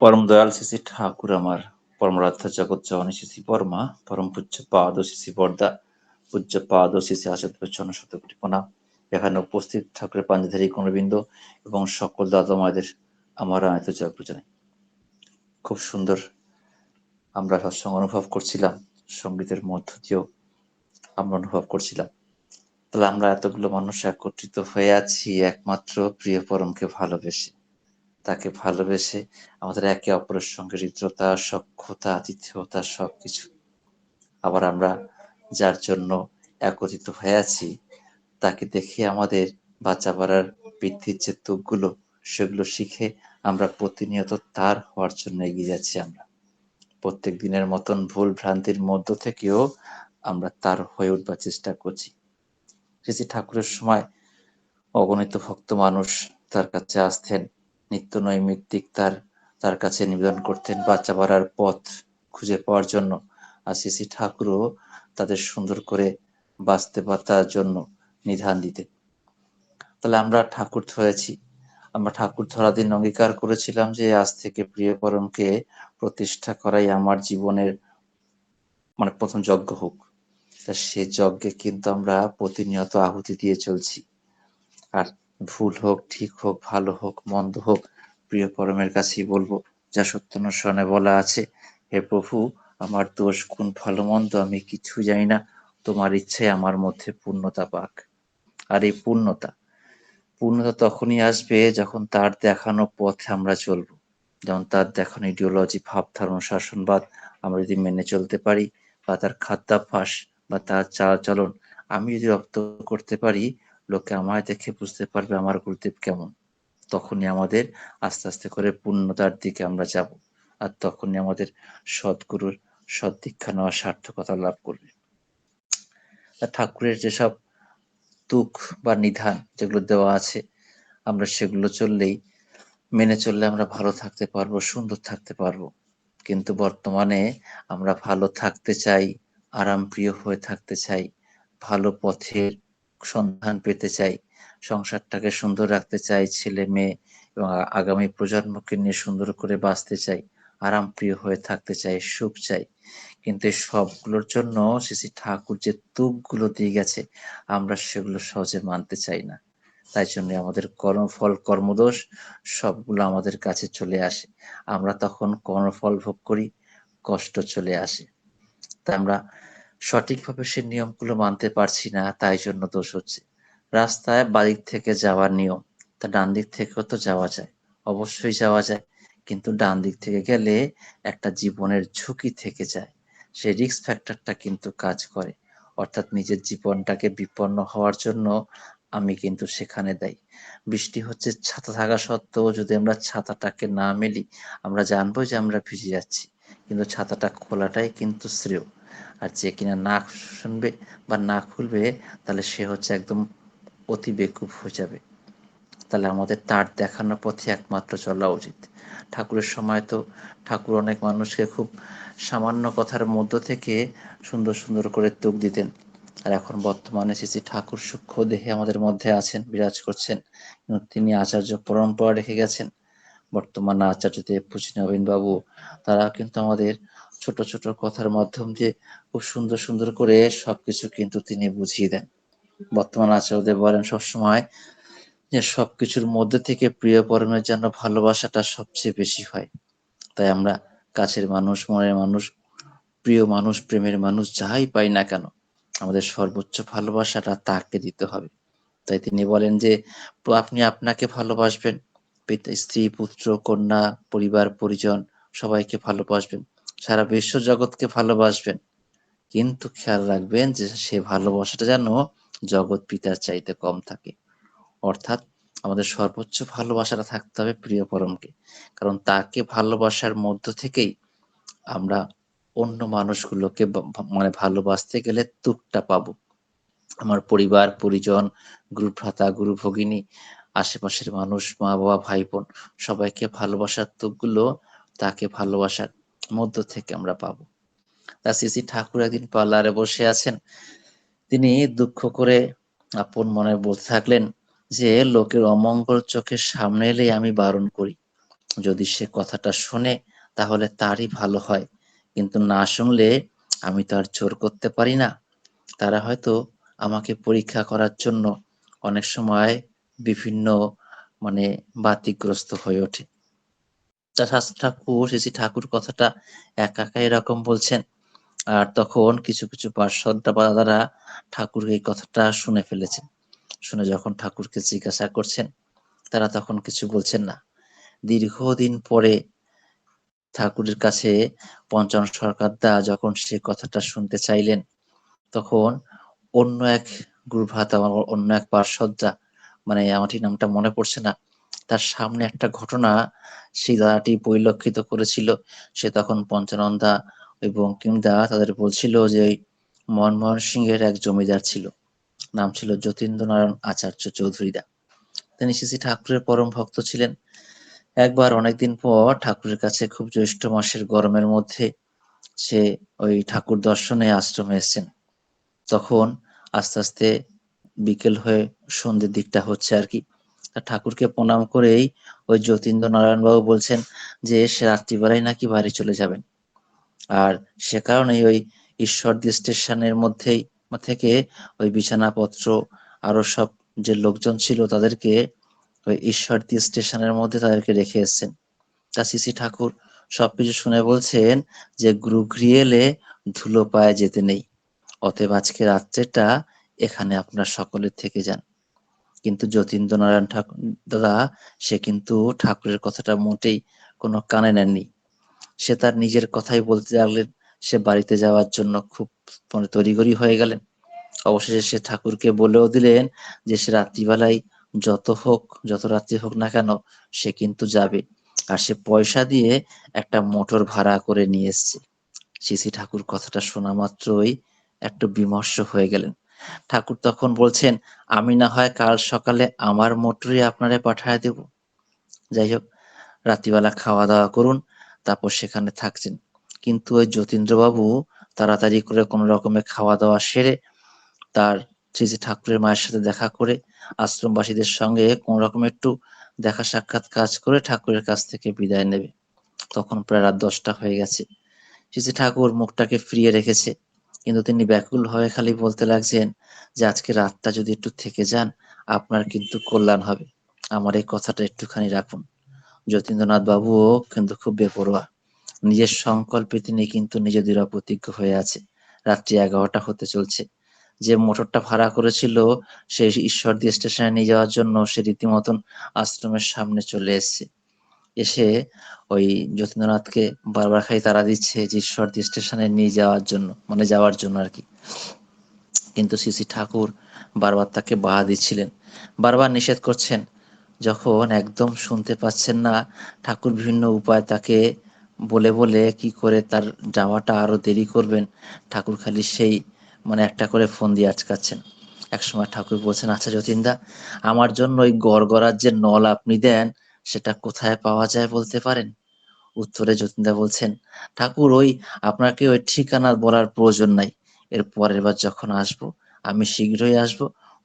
পরম দয়াল শ্রী ঠাকুর আমার পরমরাধ্য জগৎ জননী শ্রী পরমা পরম পূজ্য পাদ শ্রী বর্দা পূজ্য পাদ শ্রী আচার্য শতকোটি প্রণাম। এখানে উপস্থিত ঠাকুরের পাঞ্জাধারী কোণবৃন্দ এবং সকল দাদা মায়েদের আমার আয়ত জয় জানাই খুব সুন্দর আমরা সৎসঙ্গ অনুভব করছিলাম, সঙ্গীতের মধ্য দিয়েও আমরা অনুভব করছিলাম। তাহলে আমরা এতগুলো মানুষ একত্রিত হয়ে আছি, একমাত্র প্রিয় পরমকে ভালোবেসে। তাকে ভালোবেসে আমাদের একে অপরের সঙ্গে হৃদ্রতা, সক্ষতা, আতিথ্যতা সবকিছু। আবার আমরা যার জন্য একত্রিত হয়ে আছি, তাকে দেখে আমাদের বাচ্চা বাড়ার বৃদ্ধির যে তুকগুলো, সেগুলো শিখে আমরা প্রতিনিয়ত তার হওয়ার জন্য এগিয়ে যাচ্ছি আমরা। প্রত্যেক দিনের মতন ভুল ভ্রান্তির মধ্য থেকেও আমরা তার হয়ে উঠবার চেষ্টা করছি। শ্রী ঠাকুরের সময় অগণিত ভক্ত মানুষ তার কাছে আসতেন নিত্য নৈমিত্তিক তার তার কাছে নিবেদন করতেন বাচ্চা বাড়ার পথ খুঁজে পাওয়ার জন্য। আর শ্রী ঠাকুরও তাদের সুন্দর করে বাঁচতে পাতার জন্য নিধান দিতে তাহলে আমরা ঠাকুর ধরেছি। আমরা ঠাকুর ধরা দিন অঙ্গীকার করেছিলাম যে আজ থেকে প্রিয় পরমকে প্রতিষ্ঠা করাই আমার জীবনের মানে প্রথম যজ্ঞ হোক। তা সে যজ্ঞে কিন্তু আমরা প্রতিনিয়ত আহুতি দিয়ে চলছি। আর ভুল হোক, ঠিক হোক, ভালো হোক, মন্দ হোক, প্রিয় পরমের কাছেই বলব, যা সত্যনুসরণে বলা আছে, হে প্রভু, আমার দোষ কোন ভালো, মন্দ আমি কিছু জানি না, তোমার ইচ্ছে আমার মধ্যে পূর্ণতা পাক। আর এই পূর্ণতা পূর্ণতা তখনই আসবে যখন তার দেখানো পথে আমরা চলবো। যেমন তার দেখানো ইডিওলজি ভাব ধারণ শাসনবাদ আমরা যদি মেনে চলতে পারি, বা তার খাদ্যাভ্যাস, বা তার চালচলন আমি যদি রপ্ত করতে পারি লোকে আমায় দেখে বুঝতে পারবে আমার গুরুদেব কেমন। তখনই আমাদের আস্তে আস্তে করে পূর্ণতার দিকে আমরা যাব আর তখনই আমাদের সদ্গুরুর সৎ দীক্ষা নেওয়ার সার্থকতা লাভ করবে। ঠাকুরের যেসব তুক বা নিধান যেগুলো দেওয়া আছে, আমরা সেগুলো চললেই মেনে চললে আমরা ভালো থাকতে পারব, সুন্দর থাকতে পারব। কিন্তু বর্তমানে আমরা ভালো থাকতে চাই আরাম প্রিয় হয়ে থাকতে চাই, ভালো পথের সন্ধান পেতে চাই, সংসারটাকে সুন্দর রাখতে চাই, ছেলে মেয়ে এবং আগামী প্রজন্মকে নিয়ে সুন্দর করে বাঁচতে চাই আরাম প্রিয় হয়ে থাকতে চাই, সুখ চাই। কিন্তু সবগুলোর জন্য শ্রী ঠাকুর যে তুকগুলো দিয়ে গেছে, আমরা সেগুলো সহজে মানতে চাই না। তাই জন্য আমাদের কর্মফল, কর্মদোষ সবগুলো আমাদের কাছে চলে আসে। আমরা তখন কর্মফল ভোগ করি, কষ্ট চলে আসে। তা আমরা সঠিকভাবে সে নিয়মগুলো মানতে পারছি না, তাই জন্য দোষ হচ্ছে। রাস্তায় বাদিক থেকে যাওয়ার নিয়ম, তা ডান দিক থেকেও তো যাওয়া যায়। অবশ্যই যাওয়া যায়, কিন্তু ডান দিক থেকে গেলে একটা জীবনের ঝুঁকি থেকে যায়। সেই রিস্ক ফ্যাক্টরটা কিন্তু কাজ করে। অর্থাৎ নিজের জীবনটাকে বিপন্ন হওয়ার জন্য আমি কিন্তু সেখানে দেই বৃষ্টি হচ্ছে, ছাতা থাকা সত্ত্বেও যদি আমরা ছাতাটাকে না মেলি, আমরা জানব যে আমরা ভিজে যাচ্ছি। কিন্তু ছাতাটা খোলাটাই কিন্তু শ্রেয়। আর যে কিনা না শুনবে বা না খুলবে, তাহলে সে হচ্ছে একদম অতি বেকুব হয়ে যাবে। তাহলে আমাদের তার দেখানোর পথে একমাত্র চলা উচিত। ঠাকুরের সময় তো ঠাকুর অনেক মানুষকে খুব সামান্য কথার মধ্য থেকে সুন্দর সুন্দর করে তুক দিতেন। আর এখন বর্তমানে শ্রী ঠাকুর সূক্ষ্ম দেহে আমাদের মধ্যে আছেন, বিরাজ করছেন। তিনি আচার্য পরম্পরা রেখে গেছেন। বর্তমান আচার্য দেব পুচি নবীন বাবু তারা কিন্তু আমাদের ছোট ছোট কথার মাধ্যম দিয়ে খুব সুন্দর সুন্দর করে সবকিছু কিন্তু তিনি বুঝিয়ে দেন। বর্তমান আচার্যদেব বলেন সবসময় যে সবকিছুর মধ্যে থেকে প্রিয় পরমের জন্য ভালোবাসাটা সবচেয়ে বেশি হয়। তাই আমরা কাছের মানুষ, মনের মানুষ, প্রিয় মানুষ, প্রেমের মানুষ যাই পাই না কেন, আমাদের সর্বোচ্চ ভালোবাসাটা তাকে দিতে হবে। তাই তিনি বলেন যে আপনি আপনাকে ভালোবাসবেন স্ত্রী, পুত্র, কন্যা, পরিবার, পরিজন, সবাইকে ভালোবাসবেন। সারা বিশ্ব জগৎকে ভালোবাসবেন। কিন্তু খেয়াল রাখবেন যে সে ভালোবাসাটা যেন জগৎ পিতার চাইতে কম থাকে। অর্থাৎ আমাদের সর্বোচ্চ ভালোবাসাটা থাকতে হবে প্রিয় পরমকে। কারণ তাকে ভালোবাসার মধ্য থেকেই আমরা অন্য মানুষগুলোকে মানে ভালোবাসতে গেলে তুকটা পাবো। আমার পরিবার, পরিজন গুরু ভ্রাতা গুরু ভগিনী আশেপাশের মানুষ মা বাবা ভাই বোন সবাইকে ভালোবাসার তুকগুলো তাকে ভালোবাসার মধ্য থেকে আমরা পাবো। তা শ্রী ঠাকুর একদিন পার্লারে বসে আছেন। তিনি দুঃখ করে আপন মনে বলতে থাকলেন যে, লোকের অমঙ্গল চোখের সামনে এলেই আমি বারণ করি। যদি সে কথাটা শোনে, তাহলে তারই ভালো হয়। কিন্তু না শুনলে আমি তো আর জোর করতে পারি না। তারা হয়তো আমাকে পরীক্ষা করার জন্য অনেক সময় বিভিন্ন মানে বাতিগ্রস্ত হয়ে ওঠে। ঠাকুর, শ্রী ঠাকুর কথাটা একা একা এরকম বলছেন। আর তখন কিছু কিছু পার্শ্বদরা বা দাদারা ঠাকুর এই কথাটা শুনে ফেলেছেন। শুনে যখন ঠাকুরকে জিজ্ঞাসা করছেন, তারা তখন কিছু বলছেন না। দীর্ঘদিন পরে ঠাকুরের কাছে পঞ্চম সরকার দা যখন সে কথাটা শুনতে চাইলেন, তখন অন্য এক গুরুভাতা, অন্য এক পার্শ্বদা মানে আমার ঠিক নামটা মনে পড়ছে না। তার সামনে একটা ঘটনা সেই দাদাটি পরিলক্ষিত করেছিল। সে তখন পঞ্চানন্দা এবং কিমদা তাদের বলছিল যে, মনমোহন সিংহের এক জমিদার ছিল। নাম ছিল যতীন্দ্র নারায়ণ আচার্য চৌধুরীদা তিনি শ্রী ঠাকুরের পরম ভক্ত ছিলেন। একবার অনেকদিন পর ঠাকুরের কাছে খুব জ্যৈষ্ঠ মাসের গরমের মধ্যে সে ওই ঠাকুর দর্শনে আশ্রমে এসছেন। তখন আস্তে আস্তে বিকেল হয়ে সন্ধ্যের দিকটা হচ্ছে আর কি। ঠাকুরকে প্রণাম করেই ওই যতীন্দ্র নারায়ণ বাবু বলছেন যে, সে রাত্রিবেলায় নাকি বাড়ি চলে যাবেন। আর সে কারণেই ওই ঈশ্বরদী স্টেশনের মধ্যেই থেকে ওই বিছানাপত্র, আরও সব যে লোকজন ছিল তাদেরকে ওই ঈশ্বরদী স্টেশনের মধ্যে তাদেরকে রেখে এসছেন। তা সিসি ঠাকুর সবকিছু শুনে বলছেন যে গুরু এলে ধুলো পায়ে যেতে নেই। অতএব আজকে রাত্রেটা এখানে আপনার সকলের থেকে যান। কিন্তু যতীন্দ্র নারায়ণ ঠাকুর দাদা সে কিন্তু ঠাকুরের কথাটা মোটেই কোনো কানে নেননি। সে তার নিজের কথাই বলতে লাগলেন, সে বাড়িতে যাওয়ার জন্য খুব মানে তড়িগড়ি হয়ে গেলেন। অবশেষে সে ঠাকুরকে বলেও দিলেন যে, সে রাত্রিবেলায় যত হোক, যত রাত্রি হোক না কেন, সে কিন্তু যাবে। আর সে পয়সা দিয়ে একটা মোটর ভাড়া করে নিয়ে এসছে। শিশি ঠাকুর কথাটা শোনা মাত্রই একটু বিমর্ষ হয়ে গেলেন। ঠাকুর তখন বলছেন, আমি না হয় কাল সকালে আমার মোটরে আপনারে পাঠায় দেব। যাই হোক, রাত্রিবেলা খাওয়া দাওয়া করুন, তারপর সেখানে থাকছেন। কিন্তু ওই যতীন্দ্রবাবু তাড়াতাড়ি করে কোনো রকমে খাওয়া দাওয়া সেরে তার শ্রী ঠাকুরের মায়ের সাথে দেখা করে আশ্রমবাসীদের সঙ্গে কোন রকম একটু দেখা সাক্ষাৎ কাজ করে ঠাকুরের কাছ থেকে বিদায় নেবে। তখন প্রায় রাত দশটা হয়ে গেছে। শ্রী ঠাকুর মুখটাকে ফিরিয়ে রেখেছে। কিন্তু তিনি ব্যাকুল হয়ে খালি বলতে লাগছেন যে, আজকে রাতটা যদি একটু থেকে যান, আপনার কিন্তু কল্যাণ হবে। আমার এই কথাটা একটুখানি রাখুন। যতীন্দ্রনাথ বাবুও কিন্তু খুব বেপরোয়া। নিজের সংকল্পে তিনি কিন্তু নিজে দৃঢ় প্রতিজ্ঞ হয়ে আছে। রাত্রি এগারোটা হতে চলছে। যে মোটরটা ভাড়া করেছিল সে ঈশ্বরদী স্টেশনে নিয়ে যাওয়ার জন্য সে রীতিমতন আশ্রমের সামনে চলে এসছে। এসে ওই যতীন্দ্রনাথকে বারবার খাই তারা দিচ্ছে যে ঈশ্বরদী স্টেশনে নিয়ে যাওয়ার জন্য মানে যাওয়ার জন্য আর কি। কিন্তু শ্রী ঠাকুর বারবার তাকে বাধা দিচ্ছিলেন। বারবার নিষেধ করছেন। যখন একদম শুনতে পাচ্ছেন না, ঠাকুর বিভিন্ন উপায় তাকে বলে বলে কি করে তার যাওয়াটা আরও দেরি করবেন, ঠাকুর খালি সেই মানে একটা করে ফোন দিয়ে আটকাচ্ছেন। একসময় ঠাকুর বলছেন আচ্ছা যতীনদা, আমার জন্য ওই গড়গড়ার যে নল আপনি দেন সেটা কোথায় পাওয়া যায় বলতে পারেন? উত্তরে যতীনদা বলছেন, ঠাকুর, ওই আপনাকে ওই ঠিকানা বলার প্রয়োজন নাই। এর পরের বার যখন আসব, আমি শীঘ্রই আসব।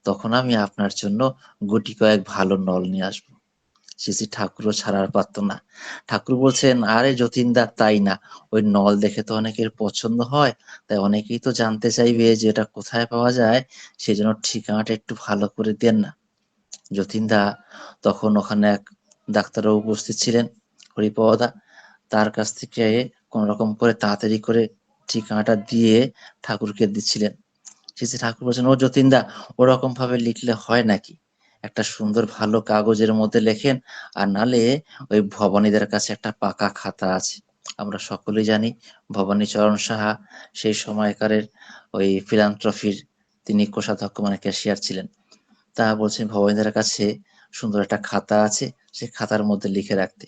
তখন আমি আপনার জন্য গুটি কয়েক ভালো নল নিয়ে আসব। শ্রী ঠাকুরও ছাড়ার পারত না। ঠাকুর বলছেন, আরে যতীনদার তাই না? ওই নল দেখে তো অনেকের পছন্দ হয়। তাই অনেকেই তো জানতে চাইবে যে এটা কোথায় পাওয়া যায়। সেজন্য ঠিকানাটা একটু ভালো করে দেন না। যতীনদা তখন ওখানে এক ডাক্তারও উপস্থিত ছিলেন হরিপদা তার কাছ থেকে কোন রকম করে তাড়াতাড়ি করে ঠিকানাটা দিয়ে ঠাকুরকে দিচ্ছিলেন। শ্রী ঠাকুর বলছেন, ও যতীনদা ওরকম ভাবে লিখলে হয় নাকি? একটা সুন্দর ভালো কাগজের মধ্যে লেখেন, আর নালে ওই ভবানীদের কাছে একটা পাকা খাতা আছে। আমরা সকলেই জানি ভবানী চরণ সাহা, সেই সময়কারের ওই ফিলান্ট্রফির তিনি কোষাধ্যক্ষ মানে ক্যাশিয়ার ছিলেন। তা বলছেন, ভবানীদের কাছে সুন্দর একটা খাতা আছে, সেই খাতার মধ্যে লিখে রাখতে।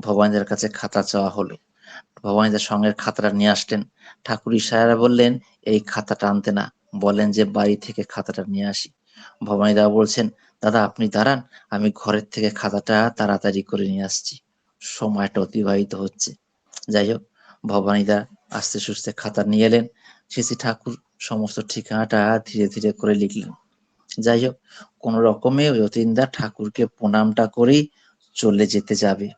ভবানীদের কাছে খাতা চাওয়া হলো। ভবানীদের সঙ্গে খাতাটা নিয়ে আসলেন। ঠাকুর ইশারা বললেন, এই খাতাটা আনতে না। বলেন যে, বাড়ি থেকে খাতাটা নিয়ে আসি। ভবানী দা বলছেন, দাদা, আপনি দাঁড়ান, আমি ঘরের থেকে খাতাটা তাড়াতাড়ি করে নিয়ে আসছি। সময়টা অতিবাহিত হচ্ছে। যাই হোক ভবানীদা আস্তে সুস্তে খাতা নিয়ে এলেন। শ্রী ঠাকুর সমস্ত ঠিকানাটা ধীরে ধীরে করে লিখলেন। যাই হোক, কোন রকমে যতীনদা ঠাকুরকে প্রণামটা করেই চলে যেতে যাবে।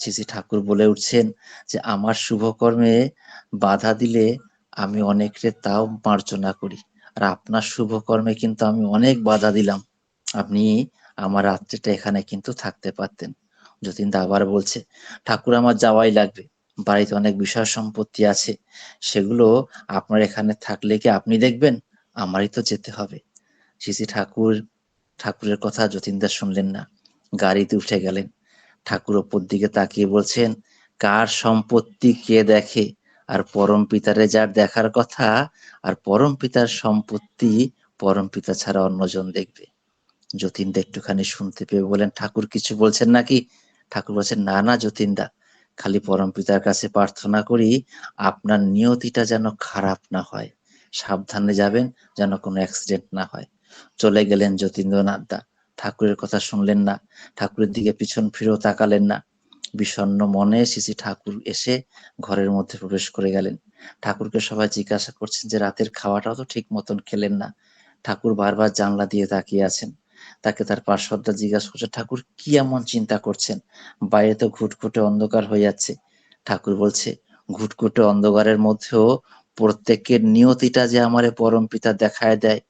শ্রী ঠাকুর বলে উঠছেন যে, আমার শুভকর্মে বাধা দিলে আমি অনেকরে তাও মার্জনা করি। আর আপনার শুভকর্মে কিন্তু আমি অনেক বাধা দিলাম। আপনি আমার রাত্রিটা এখানে কিন্তু থাকতে পারতেন। যতীন দা আবার বলছে, ঠাকুর আমার যাওয়াই লাগবে। বাড়িতে অনেক বিষয় সম্পত্তি আছে। সেগুলো আপনার এখানে থাকলে কি আপনি দেখবেন? আমারই তো যেতে হবে। শ্রী ঠাকুর, ঠাকুরের কথা যতীনদা শুনলেন না। গাড়িতে উঠে গেলেন। ঠাকুর ওপর দিকে তাকিয়ে বলছেন, কার সম্পত্তি কে দেখে? আর পরম পিতারে যার দেখার কথা, আর পরম পিতার সম্পত্তি পরম পিতা ছাড়া অন্যজন দেখবে? যতীনদা একটুখানি শুনতে পেয়ে বলেন ঠাকুর কিছু বলছেন নাকি? ঠাকুর বলছেন, না না, যতীনদা। খালি পরম পিতার কাছে প্রার্থনা করি, আপনার নিয়তিটা যেন খারাপ না হয়। সাবধানে যাবেন, যেন কোনো অ্যাক্সিডেন্ট না হয়। চলে গেলেন যতীন্দ্রনাথ দা। ঠাকুরের কথা শুনলেন না, ঠাকুরের দিকে পিছন ফিরেও তাকালেন না। বিষণ্ণ মনে শ্রী ঠাকুর এসে ঘরের মধ্যে প্রবেশ করে গেলেন। ঠাকুরকে সবাই জিজ্ঞাসা করছেন যে, রাতের খাওয়াটাও তো ঠিক মতন খেলেন না? ঠাকুর বারবার জানলা দিয়ে তাকিয়ে আছেন। তাকে তার পার্শ্বদটা জিজ্ঞাসা করছে ঠাকুর, কি এমন চিন্তা করছেন? বাইরে তো ঘুটঘুটে অন্ধকার হয়ে যাচ্ছে। ঠাকুর বলছে, ঘুটঘুটে অন্ধকারের মধ্যেও প্রত্যেকের নিয়তিটা যে আমারে পরম পিতা দেখায় দেয়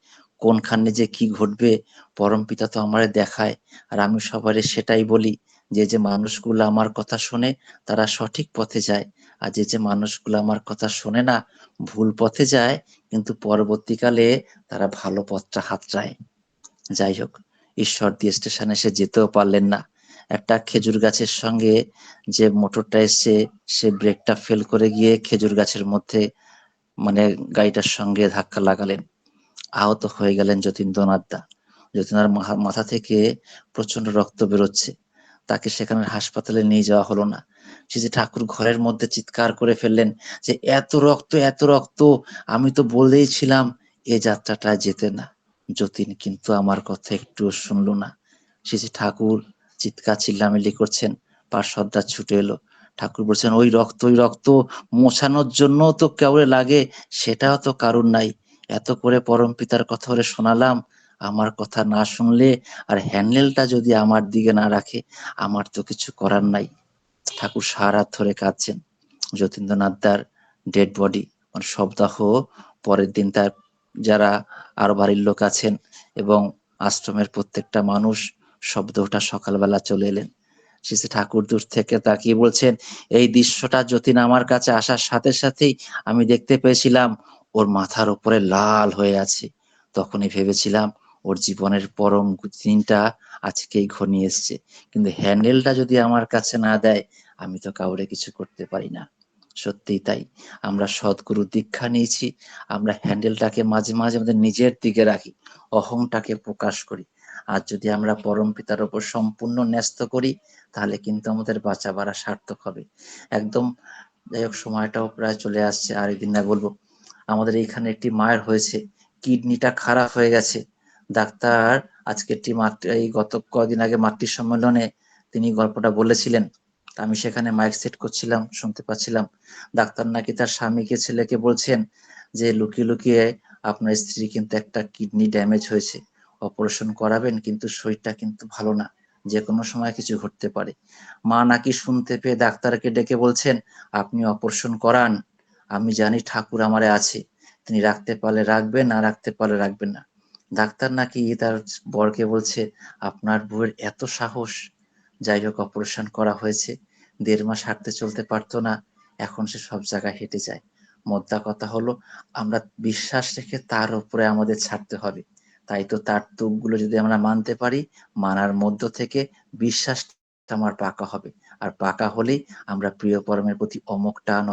কোনখানে যে কি ঘটবে, পরম পিতা তো আমারে দেখায়। আর আমি সবারে সেটাই বলি, যে যে মানুষগুলো আমার কথা শোনে, তারা সঠিক পথে যায়। আর যে যে মানুষগুলো আমার কথা শোনে না, ভুল পথে যায়, কিন্তু পরবর্তীকালে তারা ভালো পথটা হাতড়ায় যাই হোক, ঈশ্বর দিয়ে স্টেশনে সে যেতেও পারলেন না। একটা খেজুর গাছের সঙ্গে যে মোটরটা এসছে, সে ব্রেকটা ফেল করে গিয়ে খেজুর গাছের মধ্যে মানে গাড়িটার সঙ্গে ধাক্কা লাগালেন। আহত হয়ে গেলেন যতীন্দ্রনাথ দা। যতীন্দ্রনাথ মাথা থেকে প্রচণ্ড রক্ত বেরোচ্ছে। তাকে সেখানে হাসপাতালে নিয়ে যাওয়া হলো না। যে ঠাকুর ঘরের মধ্যে চিৎকার করে ফেললেন যে, এত রক্ত এত রক্ত, আমি তো বলেই ছিলাম এ যাত্রাটা যেতে না। যতীন কিন্তু আমার কথা একটু শুনলো না। সে যে ঠাকুর চিৎকার চিল্লামিল্লি করছেন পার্শ্বদরা ছুটে এলো। ঠাকুর বলছেন, ওই রক্ত ওই রক্ত মোছানোর জন্য তো কেউরে লাগে, সেটাও তো কারণ নাই। এত করে পরম পিতার কথা বলে শোনালাম, আমার কথা না শুনলে আর হ্যান্ডেলটা যদি আমার দিকে না রাখে, আমার তো কিছু করার নাই। ঠাকুর সারা ধরে কাঁদছেন। যতীন্দ্রনাথ দার ডেড বডি সপ্তাহ পরের দিন তার যারা আরও বাড়ির লোক আছেন এবং আশ্রমের প্রত্যেকটা মানুষ শব্দটা সকালবেলা চলে এলেন। শ্রী ঠাকুর দূর থেকে তাকিয়ে বলছেন, এই দৃশ্যটা যতীন আমার কাছে আসার সাথে সাথেই আমি দেখতে পেয়েছিলাম। ওর মাথার উপরে লাল হয়ে আছে। তখনই ভেবেছিলাম ওর জীবনের পরম দিনটা আজকেই ঘনিয়ে এসছে। কিন্তু হ্যান্ডেলটা যদি আমার কাছে না দেয়, আমি তো কাউরে কিছু করতে পারি না। সত্যিই তাই। আমরা সদ্গুরু দীক্ষা নিয়েছি। আমরা হ্যান্ডেলটাকে মাঝে মাঝে আমাদের নিজের দিকে রাখি, অহংটাকে প্রকাশ করি। আর যদি আমরা পরম পিতার উপর সম্পূর্ণ ন্যস্ত করি, তাহলে কিন্তু আমাদের বাঁচা বাড়া সার্থক হবে। একদম, যাই হোক, সময়টাও প্রায় চলে আসছে। আর একদিন না বলব আমাদের এইখানে একটি মায়ের হয়েছে। কিডনিটা খারাপ হয়ে গেছে। ডাক্তার, আজকে একটি এই গত কদিন আগে মাতৃ সম্মেলনে তিনি গল্পটা বলেছিলেন। আমি সেখানে মাইক সেট করছিলাম, শুনতে পাচ্ছিলাম। ডাক্তার নাকি তার স্বামীকে, ছেলেকে বলছেন যে, লুকিয়ে লুকিয়ে আপনার স্ত্রী কিন্তু একটা কিডনি ড্যামেজ হয়েছে। অপারেশন করাবেন, কিন্তু শরীরটা কিন্তু ভালো না। যে কোনো সময় কিছু ঘটতে পারে। মা নাকি শুনতে পেয়ে ডাক্তারকে ডেকে বলছেন, আপনি অপারেশন করান। আমি জানি ঠাকুর আমারে আছে। তিনি রাখতে পারলে রাখবেন, না রাখতে পারলে রাখবেন না। ডাক্তার নাকি তার বরকে বলছে, আপনার বউয়ের এত সাহস। যাই হোক, অপারেশন করা হয়েছে। দেড় মাস হাঁটতে চলতে পারতো না। এখন সে সব জায়গায় হেঁটে যায়। মোদ্দা কথা হলো, আমরা বিশ্বাস রেখে তার উপরে আমাদের ছাড়তে হবে। তাই তো তার তুকগুলো যদি আমরা মানতে পারি, মানার মধ্য থেকে বিশ্বাস আমার পাকা হবে। আর পাকা হলেই আমরা প্রিয় পরমের প্রতি অমুক টান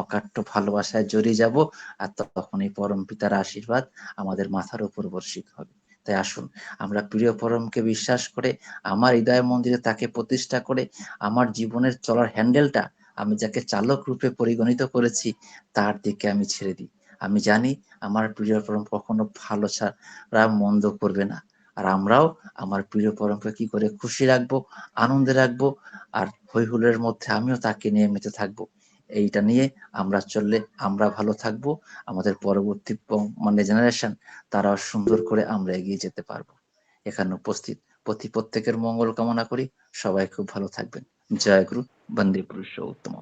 ভালোবাসায় জড়িয়ে যাব আর তখন এই পরম পিতার আশীর্বাদ আমাদের মাথার উপর বর্ষিত হবে। তাই আসুন, আমরা প্রিয় পরমকে বিশ্বাস করে, আমার হৃদয় মন্দিরে তাকে প্রতিষ্ঠা করে, আমার জীবনের চলার হ্যান্ডেলটা আমি যাকে চালক রূপে পরিগণিত করেছি, তার দিকে আমি ছেড়ে দিই। আমি জানি আমার প্রিয় পরম কখনো ভালো ছাড়া মন্দ করবে না। আর আমরাও আমার প্রিয় পরমকে কি করে খুশি রাখব, আনন্দে রাখব, আর হইহুলের মধ্যে আমিও তাকে নিয়ে মেতে থাকব। এইটা নিয়ে আমরা চললে আমরা ভালো থাকব। আমাদের পরবর্তী মানে জেনারেশন তারা সুন্দর করে আমরা এগিয়ে যেতে পারব। এখানে উপস্থিত প্রতি প্রত্যেকের মঙ্গল কামনা করি। সবাই খুব ভালো থাকবেন। জয় গুরু, বন্দে পুরুষ উত্তম